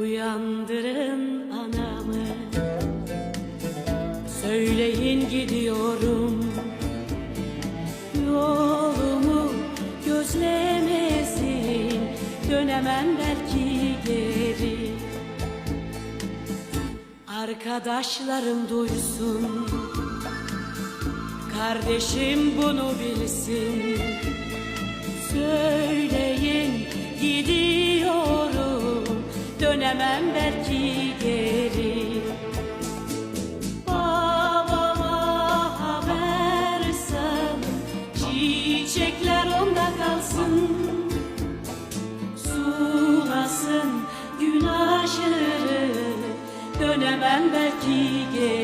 Uyandırın anamı. Söyleyin gidiyorum. Yolumu gözlemesin Dönemem belki geri. Arkadaşlarım duysun. Kardeşim bunu bilsin. Dönemem belki geri. Babama haber Çiçekler onda kalsın. Sulasın gün aşırı Dönemem belki geri